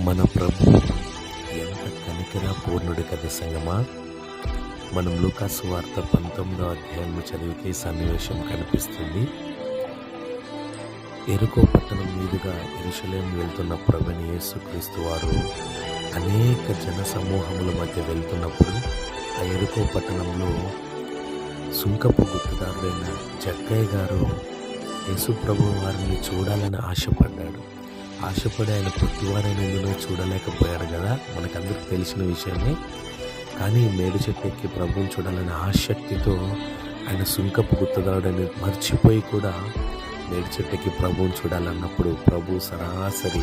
మన ప్రభు ఎంత కనికరా పూర్ణుడు కదా సంగమా? మనం లూకాసు వార్త పంతొమ్మిదో అధ్యాయం చదివితే సన్నివేశం కనిపిస్తుంది. ఎరుకో పట్టణం మీదుగా ఇరుషలేం వెళ్తున్న ప్రభుని యేసుక్రీస్తు వారు అనేక జన సమూహముల మధ్య వెళ్తున్నప్పుడు ఆ ఎరుకో పట్టణంలో సుంకపు గుర్తుదారుడైన జక్కయ్య గారు యేసు ప్రభు వారిని చూడాలని ఆశపడ్డాడు. ఆశపడి ఆయన పొట్టివారైనందున చూడలేకపోయాడు కదా? మనకందరికి తెలిసిన విషయమే. కానీ మేడు చెట్టు ఎక్కి ప్రభువుని చూడాలనే ఆసక్తితో ఆయన సుంకపు గుర్తుదారుడని మర్చిపోయి కూడా మేడు చెట్టుకి ప్రభువుని చూడాలన్నప్పుడు ప్రభు సరాసరి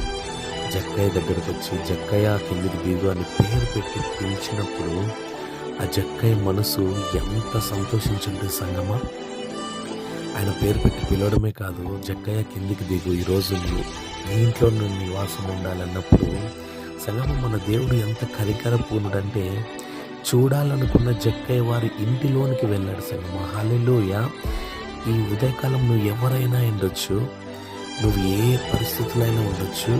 జక్కయ్య దగ్గరకు వచ్చి జక్కయ్య కిందికి దిగు అని పేరు పెట్టి పిలిచినప్పుడు ఆ జక్కయ్య మనసు ఎంత సంతోషించింది సంగమా? ఆయన పేరు పెట్టి పిలవడమే కాదు జక్కయ్య కిందికి దిగు ఈరోజు నువ్వు నీ ఇంట్లో నువ్వు నివాసం ఉండాలన్నప్పుడు సంగమం మన దేవుడు ఎంత కరికరపూర్ణుడంటే చూడాలనుకున్న జక్కయ్య వారి ఇంటిలోనికి వెళ్ళాడు సంగమ హాలిలోయ ఈ ఉదయకాలం నువ్వు ఎవరైనా ఉండొచ్చు. నువ్వు ఏ పరిస్థితులైనా ఉండొచ్చు.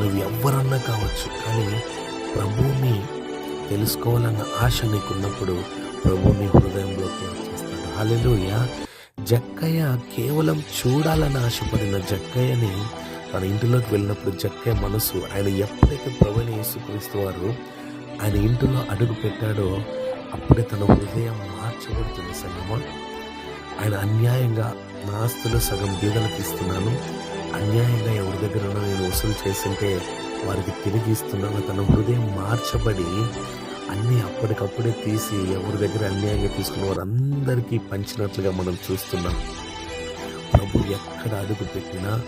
నువ్వు ఎవరన్నా కావచ్చు. కానీ ప్రభువుని తెలుసుకోవాలన్న ఆశ నీకున్నప్పుడు ప్రభువుని హృదయంలోకి వచ్చేస్తాడు హాలిలోయ జక్కయ్య కేవలం చూడాలని ఆశపడిన జక్కయ్యని తన ఇంటిలోకి వెళ్ళినప్పుడు చక్కే మనసు ఆయన ఎప్పుడైతే ప్రభుని యేసుక్రీస్తు వారు ఆయన ఇంటిలో అడుగు పెట్టాడో అప్పుడే తన హృదయం మార్చబడుతుంది సంగమా. ఆయన అన్యాయంగా నా ఆస్తులు సగం బీదలకు ఇస్తున్నాను. అన్యాయంగా ఎవరి దగ్గర నేను వసూలు చేసింటే వారికి తిరిగి ఇస్తున్నాను. తన హృదయం మార్చబడి అన్నీ అప్పటికప్పుడే తీసి ఎవరి దగ్గర అన్యాయంగా తీసుకున్న వారందరికీ పంచినట్లుగా మనం చూస్తున్నాం. ప్రభు ఎక్కడ అడుగు పెట్టినా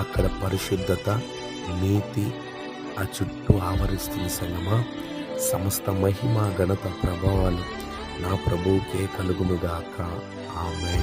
అక్కడ పరిశుద్ధత నీతి ఆ చుట్టూ ఆవరిస్తుంది సంగమా సమస్త మహిమ ఘనత ప్రభావాలు నా ప్రభువుకే కలుగునుగాక. ఆమె